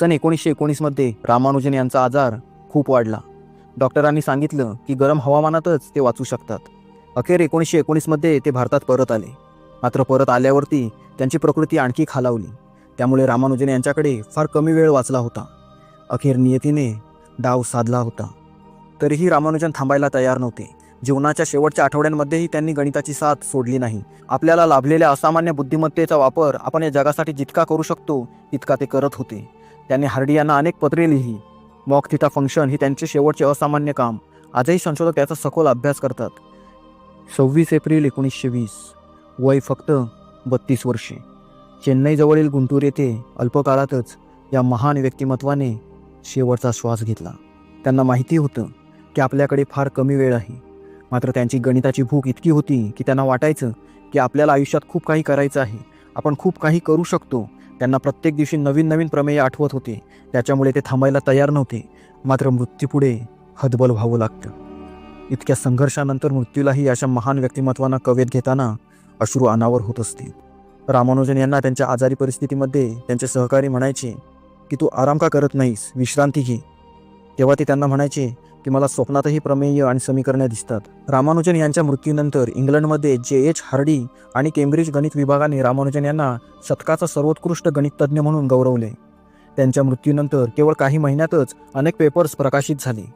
सन एकोणीसशे एकोणीसमध्ये रामानुजन यांचा आजार खूप वाढला. डॉक्टरांनी सांगितलं की गरम हवामानातच ते वाचू शकतात. अखेर एकोणीसशे एकोणीसमध्ये ते भारतात परत आले. मात्र परत आल्यावरती त्यांची प्रकृती आणखी खालावली. त्यामुळे रामानुजन यांच्याकडे फार कमी वेळ वाचला होता. अखेर नियतीने डाव साधला होता. तरीही रामानुजन थांबायला तयार नव्हते. जीवनाच्या शेवटच्या आठवड्यांमध्येही त्यांनी गणिताची साथ सोडली नाही. आपल्याला लाभलेल्या असामान्य बुद्धिमत्तेचा वापर आपण या जगासाठी जितका करू शकतो तितका ते करत होते. त्यांनी हार्डी यांना अनेक पत्रे लिहिली मॉक थिटा फंक्शन ही त्यांचे शेवटचे असामान्य काम. आजही संशोधक याचा सखोल अभ्यास करतात. सव्वीस एप्रिल एकोणीसशे वीस. वय फक्त बत्तीस वर्षे. चेन्नईजवळील गुंटूर येथे अल्पकाळातच या महान व्यक्तिमत्वाने शेवटचा श्वास घेतला. त्यांना माहिती होतं की आपल्याकडे फार कमी वेळ आहे. मात्र त्यांची गणिताची भूक इतकी होती की त्यांना वाटायचं की आपल्याला आयुष्यात खूप काही करायचं आहे. आपण खूप काही करू शकतो. त्यांना प्रत्येक दिवशी नवीन नवीन प्रमेय आठवत होते. त्याच्यामुळे ते थांबायला तयार नव्हते. मात्र मृत्यूपुढे हतबल व्हावं लागतं. इतक्या संघर्षानंतर मृत्यूलाही अशा महान व्यक्तिमत्वांना कवेत घेताना अश्रू अनावर होत असतील. रामानुजन यांना त्यांच्या आजारी परिस्थितीमध्ये त्यांचे सहकारी म्हणायचे की तू आराम का करत नाहीस? विश्रांती घे. तेव्हा ते त्यांना म्हणायचे की मला स्वप्नातही प्रमेय आणि समीकरणे दिसतात. रामानुजन यांच्या मृत्यूनंतर इंग्लंडमध्ये जे. एच. हार्डी आणि केम्ब्रिज गणित विभागाने रामानुजन यांना शतकाचा सर्वोत्कृष्ट गणिततज्ञ म्हणून गौरवले. त्यांच्या मृत्यूनंतर केवळ काही महिन्यातच अनेक पेपर्स प्रकाशित झाले.